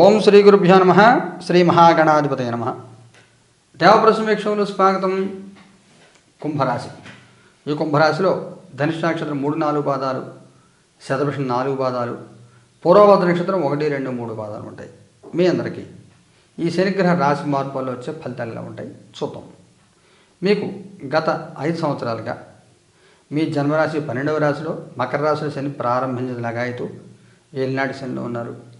ఓం శ్రీ గురుభ్యో నమ శ్రీ మహాగణాధిపతయ నమ. దేవప్రసమేక్షములు స్వాగతం కుంభరాశి. ఈ కుంభరాశిలో ధనుష్ నక్షత్రం మూడు నాలుగు పాదాలు శతభిషం నాలుగు పాదాలు పూర్వభద్ర నక్షత్రం ఒకటి రెండు మూడు పాదాలు ఉంటాయి. మీ అందరికీ ఈ శనిగ్రహ రాశి మార్పుల్లో వచ్చే ఫలితాలు ఎలా ఉంటాయి. చూద్దాం. మీకు గత ఐదు సంవత్సరాలుగా మీ జన్మరాశి పన్నెండవ రాశిలో మకర రాశిలో శని ప్రారంభించిన లగాయతూ ఏలినాటి శనిలో ఉన్నారు.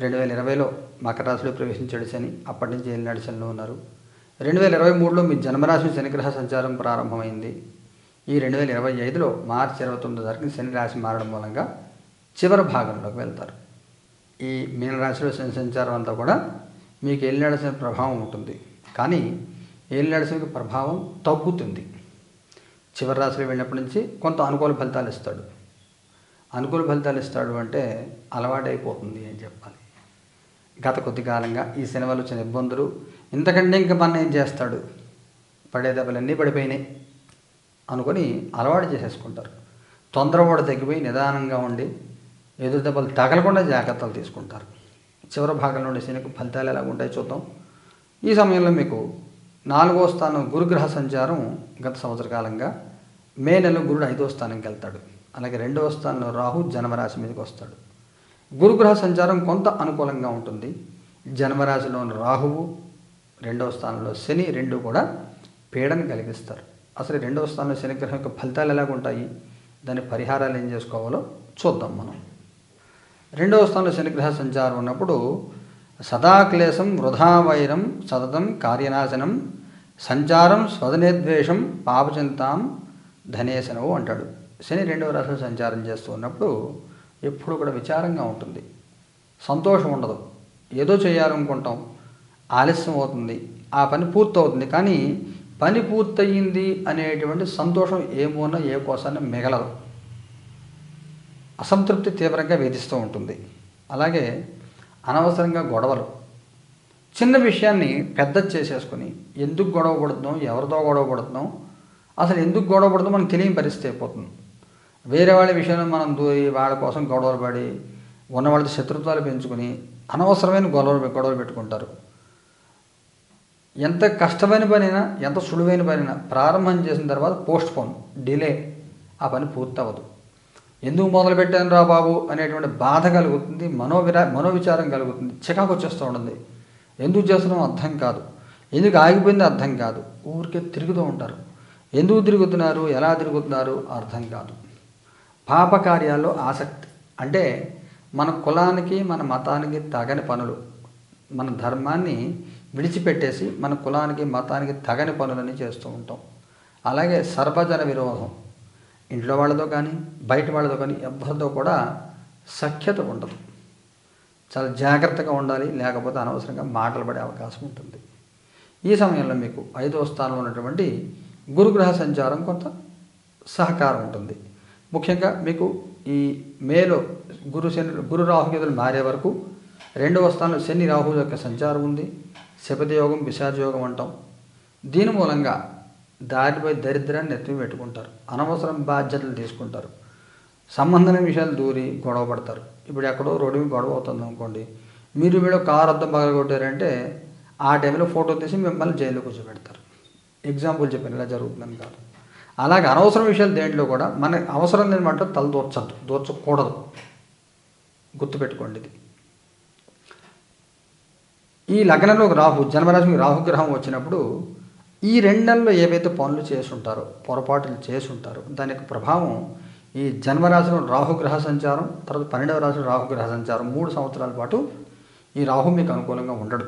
రెండు వేల ఇరవైలో మకర రాశిలో ప్రవేశించాడు శని. అప్పటి నుంచి ఏలినాటి శనిలో ఉన్నారు. రెండు వేల ఇరవై మూడులో మీ జన్మరాశి శనిగ్రహ సంచారం ప్రారంభమైంది. ఈ రెండు వేల ఇరవై ఐదులో మార్చి ఇరవై తొమ్మిది తారీఖున శని రాశి మారడం మూలంగా చివరి భాగంలోకి వెళ్తారు. ఈ మీనరాశిలో శని సంచారం అంతా కూడా మీకు ఏలినాడు శని ప్రభావం ఉంటుంది. కానీ ఏలినాడు శనికి ప్రభావం తగ్గుతుంది. చివరి రాశిలో వెళ్ళినప్పటి నుంచి కొంత అనుకూల ఫలితాలు ఇస్తాడు. అనుకూల ఫలితాలు ఇస్తాడు అంటే అలవాటైపోతుంది అని చెప్పాలి. గత కొద్ది కాలంగా ఈ సినిమాలు వచ్చిన ఇబ్బందులు. ఇంతకంటే ఇంక మన ఏం చేస్తాడు? పడే దెబ్బలన్నీ పడిపోయినాయి అనుకొని అలవాటు చేసేసుకుంటారు. తొందరపాటు తగ్గిపోయి నిదానంగా ఉండి ఎదురు దెబ్బలు తగలకుండా జాగ్రత్తలు తీసుకుంటారు. చివరి భాగంలో ఉండే సినిమాకు ఫలితాలు ఎలా ఉంటాయో చూద్దాం. ఈ సమయంలో మీకు నాలుగో స్థానం గురుగ్రహ సంచారం గత సంవత్సర కాలంగా మే నెలలో గురుడు ఐదో స్థానంకి వెళ్తాడు. అలాగే రెండవ స్థానంలో రాహు జన్మరాశి మీదకి వస్తాడు. గురుగ్రహ సంచారం కొంత అనుకూలంగా ఉంటుంది. జన్మరాశిలోని రాహువు రెండవ స్థానంలో శని రెండు కూడా పీడను కలిగిస్తారు. అసలు రెండవ స్థానంలో శనిగ్రహం యొక్క ఫలితాలు ఎలాగ ఉంటాయి? దాని పరిహారాలు ఏం చేసుకోవాలో చూద్దాం మనం. రెండవ స్థానంలో శనిగ్రహ సంచారం ఉన్నప్పుడు సదాక్లేశం వృధా వైరం సతతం కార్యనాశనం సంచారం స్వదనేద్వేషం పాపచింతాం ధనేశనవు అంటాడు. శని రెండవ రాశిలో సంచారం చేస్తూ ఉన్నప్పుడు ఎప్పుడు కూడా విచారంగా ఉంటుంది. సంతోషం ఉండదు. ఏదో చేయాలనుకుంటాం. ఆలస్యం అవుతుంది. ఆ పని పూర్తవుతుంది. కానీ పని పూర్తయింది అనేటువంటి సంతోషం ఏమోనో ఏ కోసాన్ని మిగలదు. అసంతృప్తి తీవ్రంగా వేధిస్తూ ఉంటుంది. అలాగే అనవసరంగా గొడవలు. చిన్న విషయాన్ని పెద్ద చేసేసుకొని ఎందుకు గొడవ పడుతున్నాం ఎవరితో గొడవ పడుతున్నాం అసలు ఎందుకు గొడవ పడుతుందో మనకు తెలియని పరిస్థితి అయిపోతుంది. వేరే వాళ్ళ విషయంలో మనం దూరి వాళ్ళ కోసం గొడవలు పడి ఉన్న వాళ్ళతో శత్రుత్వాలు పెంచుకొని అనవసరమైన గొడవలు గొడవలు పెట్టుకుంటారు. ఎంత కష్టమైన పనైనా ఎంత సులువైన పనైనా ప్రారంభం చేసిన తర్వాత పోస్ట్ పోన్ డిలే ఆ పని పూర్తవదు ఎందుకు మొదలు పెట్టాను రా బాబు అనేటువంటి బాధ కలుగుతుంది మనోవిరా మనోవిచారం కలుగుతుంది చికాకు వచ్చేస్తూ ఉంటుంది. ఎందుకు చేస్తున్నాం అర్థం కాదు. ఎందుకు ఆగిపోయింది అర్థం కాదు. ఊరికే తిరుగుతూ ఉంటారు. ఎందుకు తిరుగుతున్నారు ఎలా తిరుగుతున్నారు అర్థం కాదు. పాపకార్యాల్లో ఆసక్తి. అంటే మన కులానికి మన మతానికి తగని పనులు. మన ధర్మాన్ని విడిచిపెట్టేసి మన కులానికి మతానికి తగని పనులని చేస్తూ ఉంటాం. అలాగే సర్వజన విరోధం. ఇంట్లో వాళ్ళతో కానీ బయట వాళ్ళతో కానీ ఎవరితో కూడా సఖ్యత ఉండదు. చాలా జాగ్రత్తగా ఉండాలి లేకపోతే అనవసరంగా మాటలు పడే అవకాశం ఉంటుంది. ఈ సమయంలో మీకు ఐదవ స్థానంలో ఉన్నటువంటి గురుగ్రహ సంచారం కొంత సహకారం ఉంటుంది. ముఖ్యంగా మీకు ఈ మేలో గురు శని గురు రాహుకేతులు మారే వరకు రెండవ స్థానంలో శని రాహు యొక్క సంచారం ఉంది. శపథ యోగం పిశాచ యోగం అంటాం. దీని మూలంగా దారిపై దరిద్రాన్ని ఎత్తి పెట్టుకుంటారు. అనవసరం బాధ్యతలు తీసుకుంటారు. సంబంధమైన విషయాలు దూరి గొడవ పడతారు. ఇప్పుడు ఎక్కడో రోడ్డు మీద గొడవ అవుతుంది అనుకోండి మీరు వీడు కారు అద్దం పగలగొట్టారంటే ఆ టైంలో ఫోటో తీసి మిమ్మల్ని జైల్లో కూర్చోబెడతారు. ఎగ్జాంపుల్ చెప్పాను ఇలా జరుగుతుందని కాదు. అలాగే అనవసరం విషయాలు దేంట్లో కూడా మన అవసరం లేని మాట తల దూర్చద్దు దూర్చకూడదు. గుర్తుపెట్టుకోండి ఇది. ఈ లగ్నంలో రాహు జన్మరాశికి రాహుగ్రహం వచ్చినప్పుడు ఈ రెండు నెలల్లో ఏవైతే పనులు చేసి ఉంటారో పొరపాట్లు చేసి ఉంటారో దాని యొక్క ప్రభావం ఈ జన్మరాశిలో రాహుగ్రహ సంచారం తర్వాత పన్నెండవ రాశిలో రాహుగ్రహ సంచారం మూడు సంవత్సరాల పాటు ఈ రాహు మీకు అనుకూలంగా ఉండడు.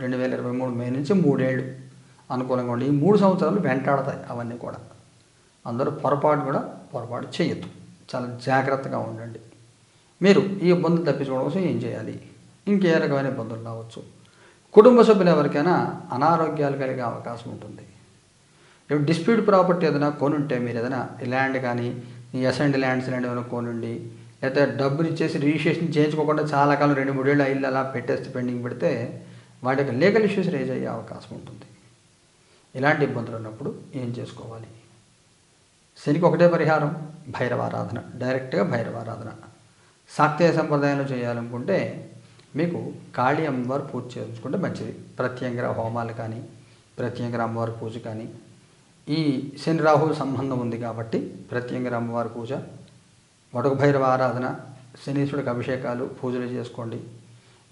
రెండు వేల ఇరవై మూడు మే నుంచి మూడేళ్ళు. అనుకూలంగా ఉండి ఈ మూడు సంవత్సరాలు వెంటాడతాయి అవన్నీ కూడా. అందరూ పొరపాటు కూడా పొరపాటు చేయొద్దు. చాలా జాగ్రత్తగా ఉండండి. మీరు ఈ ఇబ్బందులు తప్పించుకోవడం కోసం ఏం చేయాలి? ఇంకే రకమైన ఇబ్బందులు రావచ్చు. కుటుంబ సభ్యులు ఎవరికైనా అనారోగ్యాలు కలిగే అవకాశం ఉంటుంది. ఇప్పుడు డిస్ప్యూట్ ప్రాపర్టీ ఏదైనా కొనుంటే మీరు ఏదైనా ల్యాండ్ కానీ ఈ ల్యాండ్స్ ల్యాండ్ ఏమైనా కొనుండి లేకపోతే డబ్బులు ఇచ్చేసి రిజిస్ట్రేషన్ చేయించుకోకుండా చాలా కాలం రెండు మూడేళ్ళు ఇల్లు అలా పెట్టేస్తే పెండింగ్ పెడితే వాటి యొక్క లీగల్ ఇష్యూస్ రేజ్ అయ్యే అవకాశం ఉంటుంది. ఇలాంటి ఇబ్బందులు ఉన్నప్పుడు ఏం చేసుకోవాలి? శనికి ఒకటే పరిహారం భైరవారాధన డైరెక్ట్గా భైరవారాధన. శాక్తేయ సంప్రదాయంలో చేయాలనుకుంటే మీకు కాళీ అమ్మవారు పూజ చేయించుకుంటే మంచిది. ప్రత్యంగర హోమాలు కానీ ప్రత్యంగర అమ్మవారి పూజ కానీ. ఈ శని రాహు సంబంధం ఉంది కాబట్టి ప్రత్యంగర అమ్మవారి పూజ వడక భైరవ ఆరాధన శనీశ్వరుడికి అభిషేకాలు పూజలు చేసుకోండి.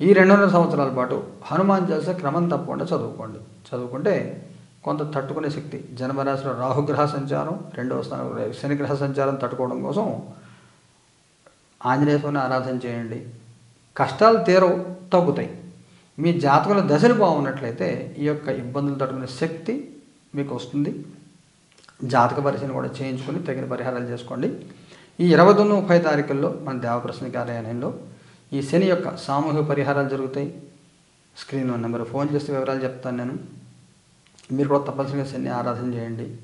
ఈ రెండున్నర సంవత్సరాల పాటు హనుమాన్ చాలీసా క్రమం తప్పకుండా చదువుకోండి. చదువుకుంటే కొంత తట్టుకునే శక్తి. జన్మరాశిలో రాహుగ్రహ సంచారం రెండవ స్థానం శనిగ్రహ సంచారం తట్టుకోవడం కోసం ఆంజనేయ స్వామిని ఆరాధన చేయండి. కష్టాలు తీరవు తగ్గుతాయి. మీ జాతకంలో దశలు బాగున్నట్లయితే ఈ యొక్క ఇబ్బందులు తట్టుకునే శక్తి మీకు వస్తుంది. జాతక పరిశీలన కూడా చేయించుకొని తగిన పరిహారాలు చేసుకోండి. ఈ ఇరవై తొమ్మిది ముప్పై తారీఖుల్లో మన దేవప్రసన్న కార్యాలయంలో ఈ శని యొక్క సామూహిక పరిహారాలు జరుగుతాయి. స్క్రీన్ నెంబర్ ఫోన్ చేస్తే వివరాలు చెప్తాను నేను. మీరు కూడా తప్పనిసరిగా శని ఆరాధన చేయండి.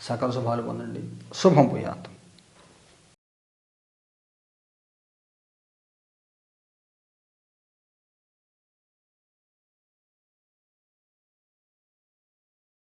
సకల శుభాలు పొందండి. శుభం పోయాత్